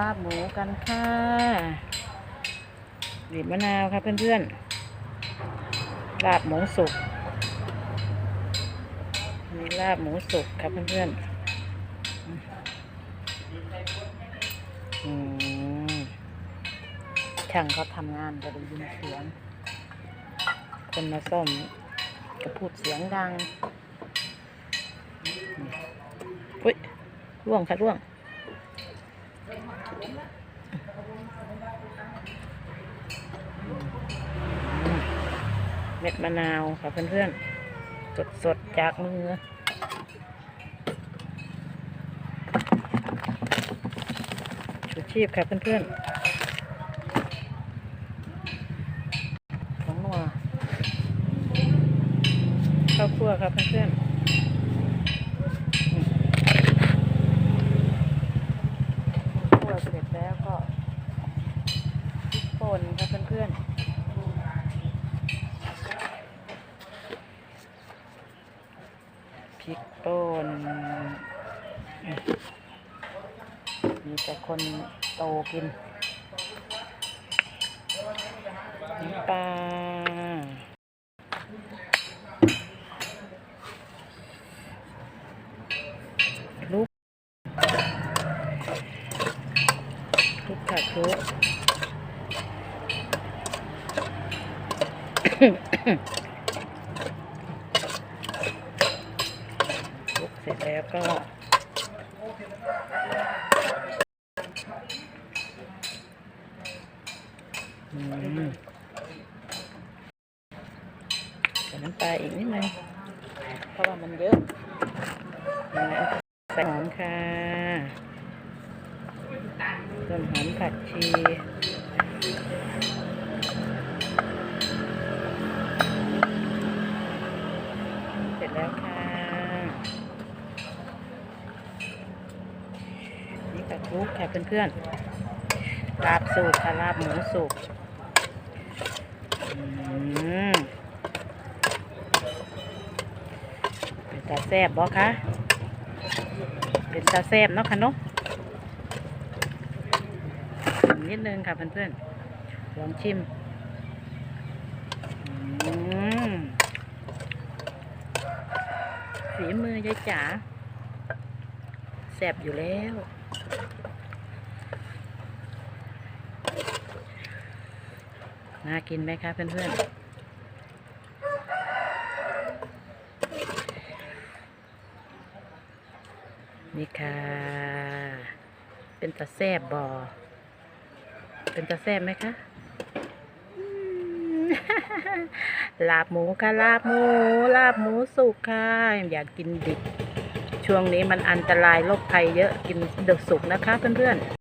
ลาบหมูกันค่ะบีบมะนาวค่ะเพื่อนๆลาบหมูสุกนี่ลาบหมูสุกครับเพื่อนๆอืมช่างเขาทำงานก็ได้ยินเสียง คนมาซ่อมก็พูดเสียงดังอุ้ยร่วงค่ะร่วง เม็ดมะนาวค่ะเพื่อนๆ สดๆ จากมือชูชีพค่ะเพื่อนๆ ของนัวข้าวคั่วครับเพื่อนๆคั่วเสร็จแล้วก็พริกป่นครับเพื่อนๆ ริกป่นมีแต่คนโตกินน้ำปลาลูกลูกค่ะลูกคลุกร็จ แล้วก็อืมใส่น้ำปลาอีกนิดนึงเพราะว่ามันเยอะดังนั้นใส่หอมค่ะต้นหอมผักชีเสร็จแล้วค่ะ นี่กับ คลุกค่ะเพื่อนๆลาบสุกค่ะลาบหมูสุกอืมเป็นตาแซบบ่คะเป็นตาแซบเนาะค่ะเนาะนิดนึงค่ะเพื่อนๆลองชิมอืมฝีมือยายจ๋าแซบอยู่แล้ว น่ากินไหมคะเพื่อนๆนี่ค่ะ เป็นตาแซบบอ เป็นตาแซบไหมคะลาบหมูค่ะ ลาบหมู ลาบหมูสุกค่ะ อยากกินดิบ ช่วงนี้มันอันตรายโรคภัยเยอะ กินเดือดสุกนะคะเพื่อนๆ